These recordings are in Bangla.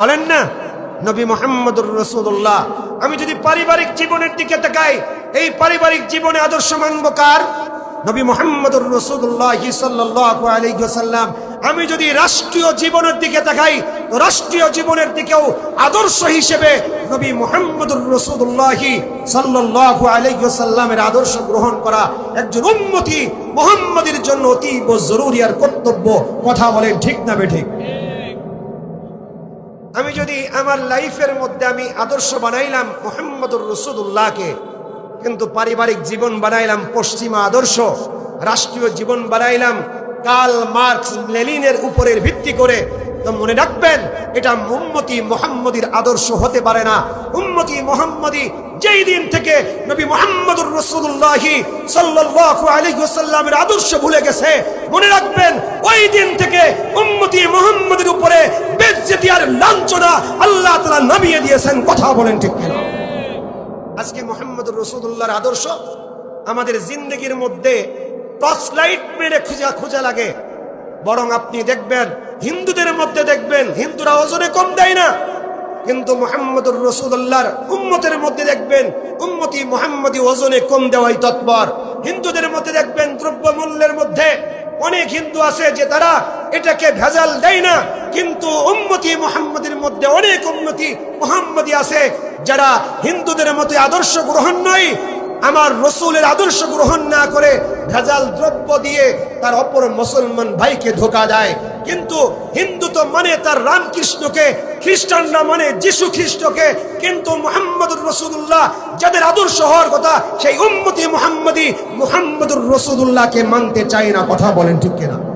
বলেন না, নবী মোহাম্মদুর রসুল্লাহ আমি যদি পারিবারিক জীবনের দিকে তাকাই, এই পারিবারিক জীবনে আদর্শ মানব কার? নবী মোহাম্মদুর রসুল্লাহ ওয়াসাল্লাম, আমি যদি রাষ্ট্রীয় জীবনের দিকে তাকাই, তো রাষ্ট্রীয় জীবনের দিকেও আদর্শ হিসেবে নবী মোহাম্মদুর রসুল্লাহ সাল্লাল্লাহু আলাইহি ওয়াসাল্লামের আদর্শ গ্রহণ করা একজন উম্মতি, মোহাম্মদের জন্য অতীব জরুরি আর কর্তব্য। কথা বলেন ঠিক না বেঠিক আমি যদি আমার লাইফের মধ্যে আমি আদর্শ বানাইলাম মোহাম্মদুর রসুদুল্লাহকে কিন্তু পারিবারিক জীবন বানাইলাম পশ্চিমা আদর্শ, রাষ্ট্রীয় জীবন বানাইলাম কাল মার্কস লেলিনের উপরের ভিত্তি করে, তো মনে রাখবেন এটা উম্মতি মোহাম্মদীর আদর্শ হতে পারে না। উম্মতি মোহাম্মদী যেই দিন থেকে নবী মোহাম্মদুর রসুল্লাহি সাল্লাল্লাহু আলাইহি ওয়াসাল্লামের আদর্শ ভুলে গেছে, মনে রাখবেন ওই দিন থেকে উম্মতি মোহাম্মদের উপরে লাঞ্ছনা আল্লাহ তাআলা নামিয়ে দিয়েছেন, কথা বলেন ঠিক কিনা? আজকে মোহাম্মদুর রসুল্লাহর আদর্শ, আমাদের জিন্দগির মধ্যে টর্চ লাইট মেরে খুঁজা খোঁজা লাগে। বরং আপনি দেখবেন, হিন্দুদের মধ্যে দেখবেন, হিন্দুরা ওজনে কম দেয় না। কিন্তু মোহাম্মদুর রসুল্লাহর উম্মতের মধ্যে দেখবেন, উম্মতি মোহাম্মদী ওজনে কম দেওয়াই তৎপর। হিন্দুদের মধ্যে দেখবেন দ্রব্য মূল্যের মধ্যে অনেক হিন্দু আছে যে তারা এটাকে ভেজাল দেয় না। কিন্তু উম্মতি মোহাম্মদের মধ্যে অনেক উন্নতি মোহাম্মদী আছে, যারা হিন্দুদের মতে আদর্শ গ্রহণ নয়। আমার রসুলের আদর্শ গ্রহণ না করে ভেজাল দ্রব্য দিয়ে তার অপর মুসলমান ভাইকে ধোকা দেয়। কিন্তু হিন্দু তো মানে তার রামকৃষ্ণকে, খ্রিস্টানরা মানে যিশু খ্রিস্টকে। কিন্তু মোহাম্মদুর রসুল্লাহ যাদের আদর্শ হওয়ার কথা, সেই উম্মতি মোহাম্মদী মোহাম্মদুর রসুল্লাহকে মানতে চায় না। কথা বলেন ঠিক কিনা?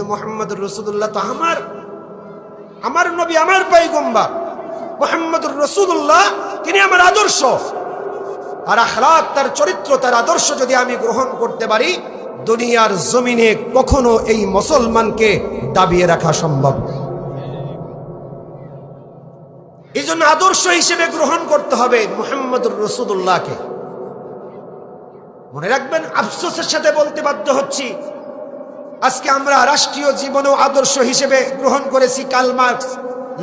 কিন্তু মোহাম্মদুর রসুল্লাহ তো আমার। আমার নবী, আমার পাইগম্বা মোহাম্মদুর রসুল্লাহ তিনি আমার আদর্শ। আর আখলাক তার চরিত্র, তার আদর্শ যদি আমি গ্রহণ করতে পারি, দুনিয়ার জমিনে কখনো এই মুসলমানকে দাবিয়ে রাখা সম্ভব এই জন্য আদর্শ হিসেবে গ্রহণ করতে হবে মোহাম্মদুর রসুদুল্লাহকে মনে রাখবেন, আফসোসের সাথে বলতে বাধ্য হচ্ছি আজকে আমরা রাষ্ট্রীয় জীবনেও আদর্শ হিসেবে গ্রহণ করেছি কালমার্কস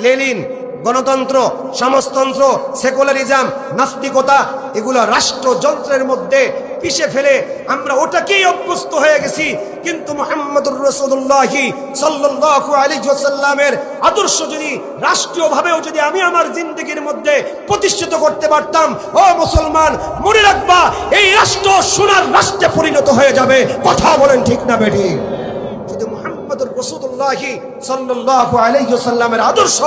লেনিন, গণতন্ত্র, সমাজতন্ত্র, সেকুলারিজম, নাস্তিকতা, এগুলো রাষ্ট্রযন্ত্রের মধ্যে পিষে ফেলে আমরা ওটাকেই অভ্যস্ত হয়ে গেছি। কিন্তু মোহাম্মদুর রসুল্লাহি সাল্লাল্লাহু আলাইহি ওয়াসাল্লামের আদর্শ যদি রাষ্ট্রীয়ভাবেও যদি আমি আমার জিন্দগির মধ্যে প্রতিষ্ঠিত করতে পারতাম, ও মুসলমান, মনে রাখবা, এই রাষ্ট্র সোনার রাষ্ট্রে পরিণত হয়ে যাবে। কথা বলেন ঠিক না মোহাম্মদুর আলাইহি ওয়াসাল্লামের আদর্শ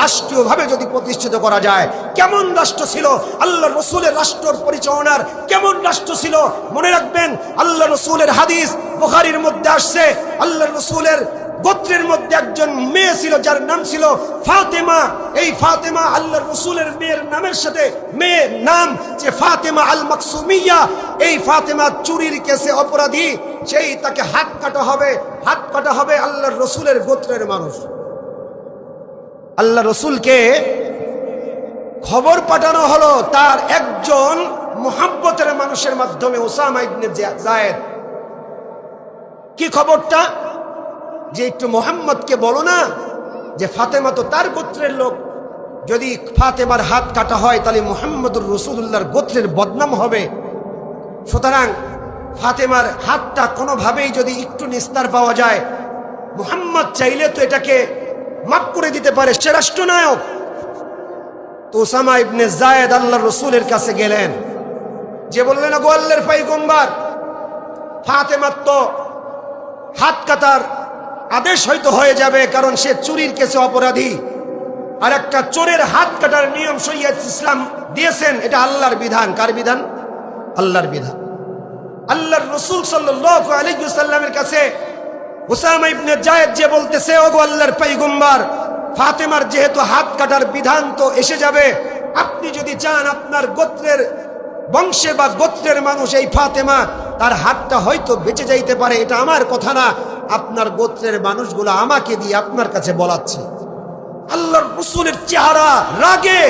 রাষ্ট্রীয়ভাবে যদি প্রতিষ্ঠিত করা যায়, কেমন রাষ্ট্র ছিল? আল্লাহ রসুলের রাষ্ট্র পরিচালনার কেমন রাষ্ট্র ছিল? মনে রাখবেন আল্লাহ রসুলের হাদিস মধ্যে আসছে। আল্লাহ রসুলের গোত্রের মধ্যে একজন মেয়ে ছিল, যার নাম ছিল ফাতেমা। এই ফাতেমা আল্লাহ রসুলের মেয়ের নামের সাথে মেয়ের নাম যে ফাতেমা আল মাকসুমিয়া এই ফাতেমা চুরির কেসে অপরাধী। সেই তাকে হাত কাটা হবে, হাত কাটা হবে আল্লাহ রসুলের গোত্রের মানুষ। আল্লাহ রসুলকে খবর পাঠানো হলো তার একজন মোহাব্বতের মানুষের মাধ্যমে ওসামা জায়েদ। কি খবরটা? যে একটু মোহাম্মদকে বলো না, যে ফাতেমা তো তার গোত্রের লোক। যদি ফাতেমার হাত কাটা হয়, তাহলে মোহাম্মদুর রসুল্লাহর গোত্রের বদনাম হবে। সুতরাং ফাতেমার হাতটা কোনোভাবেই যদি একটু নিস্তার পাওয়া যায়, মোহাম্মদ চাইলে তো এটাকে মাফ করে দিতে পারে, সে রাষ্ট্রনায়ক। তো ওসামা ইবনে জায়েদ আল্লাহ রসুলের কাছে গেলেন। যে বললেন গো আল্লাহর পাইগম্বার ফাতেমার তো হাত কাটার আদেশ হয়তো হয়ে যাবে, কারণ সে চুরির কেসে অপরাধী। আর একটা চোরের হাত কাটার নিয়ম সৈয়দ ইসলাম দিয়েছেন, এটা আল্লাহর বিধান। কার বিধান? আল্লাহর বিধান। আল্লাহর রসুল সাল্লাল্লাহু আলাইহি সাল্লামের কাছে ওসামা ইবনে জায়েদ যে বলতেছে, ওগো আল্লাহর পয়গম্বর, ফাতেমার যেহেতু হাত কাটার বিধান তো এসে যাবে, আপনি যদি চান আপনার গোত্রের বংশে বা গোত্রের মানুষ এই ফাতেমা, তার হাতটা হয়তো বেঁচে যাইতে পারে, এটা আমার কথা না। আপনার গোত্রের মানুষগুলো আমাকে দিয়ে আপনার কাছে বলাচ্ছে। আল্লাহর রসুলের চেহারা রাগে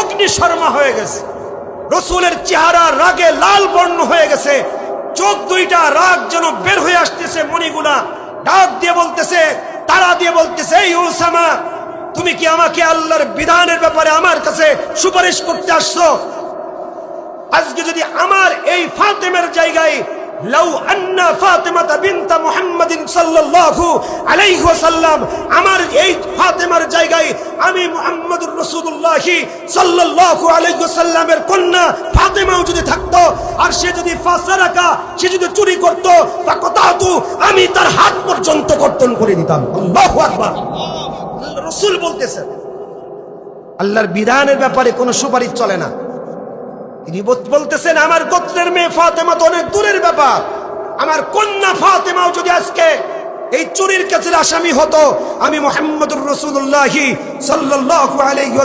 অগ্নিশর্মা হয়ে গেছে। রসুলের চেহারা রাগে লাল বর্ণ হয়ে গেছে। চোখ দুইটা রাগ যেন বের হয়ে আসতেছে মণিগুলা। ডাক দিয়ে বলতেছে, তারা দিয়ে বলতেছে, এই ওসামা তুমি কি আমাকে আল্লাহর বিধানের ব্যাপারে আমার কাছে সুপারিশ করতে আসছো? আজকে যদি আমার এই ফাতেমের জায়গায়, লাউ আন্না ফাতেমাতা বিনতা মুহাম্মাদিন সাল্লাল্লাহু আলাইহি ওয়াসাল্লাম, আমার এই ফাতেমার জায়গায় আমি মুহাম্মদুর রাসূলুল্লাহ সাল্লাল্লাহু আলাইহি ওয়াসাল্লামের কন্যা ফাতেমাও যদি থাকতো, আর সে যদি ফাসারাকা সে যদি চুরি আমি তার হাত পর্যন্ত কর্তন করে দিতাম। বলতেছেন আল্লাহর বিধানের ব্যাপারে কোনো সুপারিশ চলে না। তিনি বলতেছেন, আমার গোত্রের মেয়ে ফাতেমা তো অনেক দূরের ব্যাপার। আমার কন্যা ফাতেমাও যদি আজকে এই চুরির কাছে আসামি হতো আমি মোহাম্মদুর রসুল্লাহি আলাইহি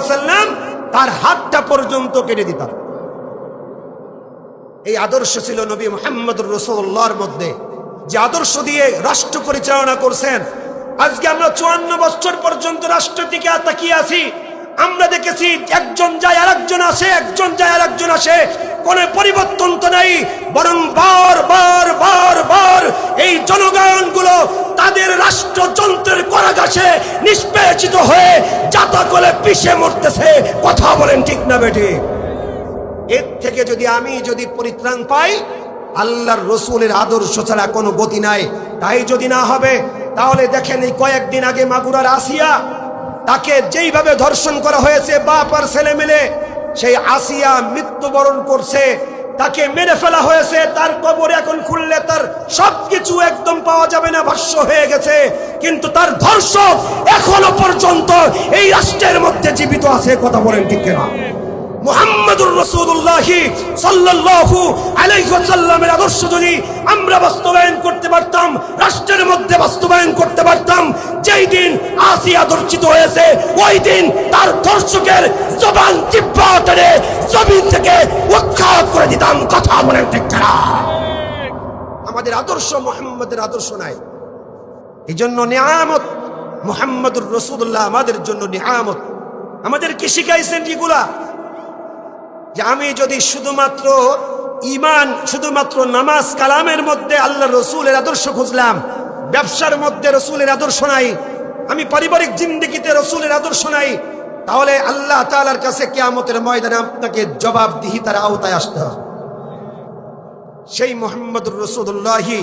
তার হাতটা পর্যন্ত কেটে দিতাম। এই আদর্শ ছিল নবী মোহাম্মদুর রসুল্লাহর মধ্যে। যে আদর্শ দিয়ে রাষ্ট্র পরিচালনা করছেন। আজকে আমরা চুয়ান্ন বছর পর্যন্ত রাষ্ট্রের দিকে তাকিয়ে আছি। আমরা দেখেছি একজন যায় আর একজন আসে, একজন যায় আর একজন আসে। কোন পরিবর্তন তো নাই, বরং বার বার বার বার এই তাদের রাষ্ট্রযন্ত্রের করাগাছে নিষ্পেষিত হয়ে যাতা করে পিষে মরতেছে। কথা বলেন ঠিক না বেটি এর থেকে যদি আমি যদি পরিত্রাণ পাই, আল্লাহর রসুলের আদর্শ ছাড়া কোনো গতি নাই। তাই যদি না হবে, তাহলে দেখেন এই কয়েকদিন আগে মাগুরার আসিয়া, তাকে যেইভাবে ধর্ষণ করা হয়েছে, বাপ আর ছেলে মিলে, সেই আসিয়া মৃত্যুবরণ করছে। তাকে মেরে ফেলা হয়েছে, তার কবর এখন খুললে তার সবকিছু একদম পাওয়া যাবে না, ভাষ্য হয়ে গেছে। কিন্তু তার ধর্ষক এখনও পর্যন্ত এই রাষ্ট্রের মধ্যে জীবিত আছে, কথা বলেন ঠিক না মুহাম্মাদুর রাসূলুল্লাহ সাল্লাল্লাহু আলাইহি ওয়াসাল্লামের আদর্শ যদি আমরা বাস্তবায়ন করতে পারতাম, রাষ্ট্রের মধ্যে বাস্তবায়ন করতে পারতাম, যেই দিন আসিয়া দর্শিত হয়েছে, ওই দিন তার দর্শকের জবান জিব্বা টেনে জমিন থেকে উৎখাত করে দিতাম, কথা বলেন ঠিক আমাদের আদর্শ মুহাম্মাদের আদর্শ নাই। এই জন্য নিয়ামত, মুহাম্মদুর রসুল্লাহ আমাদের জন্য নিয়ামত। আমাদের কি শিখাইছেন যে আমি যদি শুধুমাত্র ইমান শুধুমাত্র নামাজ কালামের মধ্যে আল্লাহ রসুলের আদর্শ খুঁজলাম, ব্যবসার মধ্যে রসুলের আদর্শ নাই, আমি পারিবারিক জিন্দিগিতে রসুলের আদর্শ নাই, তাহলে আল্লাহ তালার কাছে কেয়ামতের ময়দানে আপনাকে জবাবদিহি তার আওতায় আসতে হবে। সেই মোহাম্মদুর রসুল্লাহি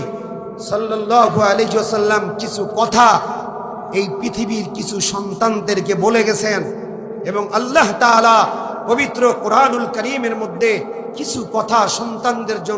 সাল্লাহ আলিজাল্লাম কিছু কথা এই পৃথিবীর কিছু সন্তানদেরকে বলে গেছেন এবং আল্লাহ তাআলা পবিত্র কোরআনুল করিমের মধ্যে কিছু কথা সন্তানদের জন্য